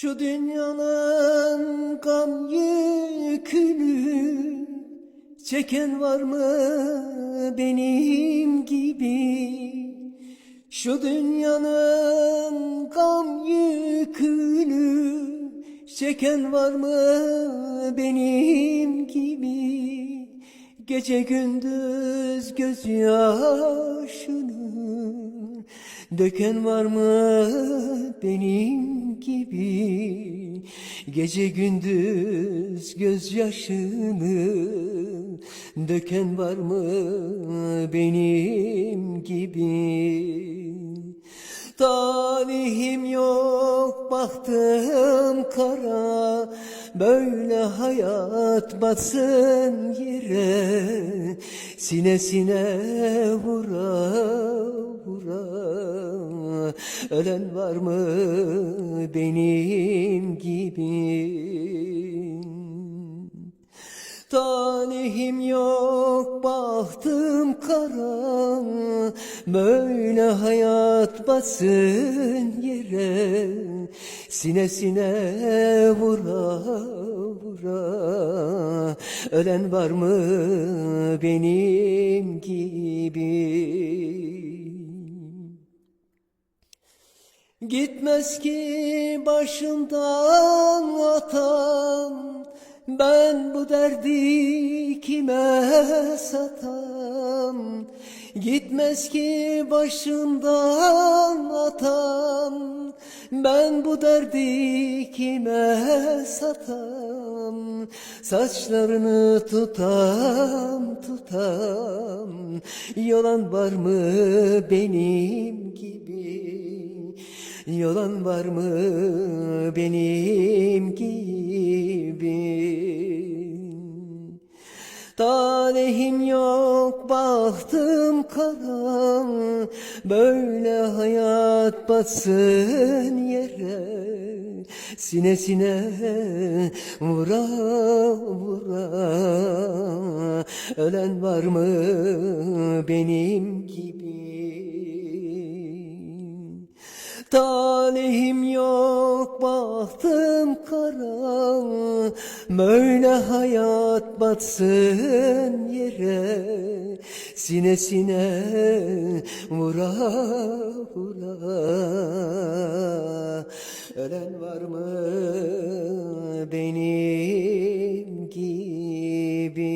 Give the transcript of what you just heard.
Şu dünyanın gam yükünü çeken var mı benim gibi? Şu dünyanın gam yükünü çeken var mı benim gibi? Gece gündüz gözyaşını Döken var mı benim gibi? Gece gündüz gözyaşını Döken var mı benim gibi? Talihim yok baktım kara Böyle hayat batsın yere. Sinesine vura vura Ölen var mı benim gibi? Talihim yok bahtım kara Böyle hayat batsın yere Sinesine vura vura. Ölen var mı benim gibi? Gitmez ki başımdan atam Ben bu derdi kime satam? Gitmez ki başımdan atam Ben bu derdi kime satam? Saçlarını tutam tutam. Yolan var mı benim gibi? Yolan var mı benim gibi Talihim yok bahtım kara Böyle hayat batsın yere. Sinesine vura vura. Ölen var mı benim gibi Talihim yok bahtım kara. Böyle hayat batsın yere. Sine sine vura vura. Ölen var mı benim gibi?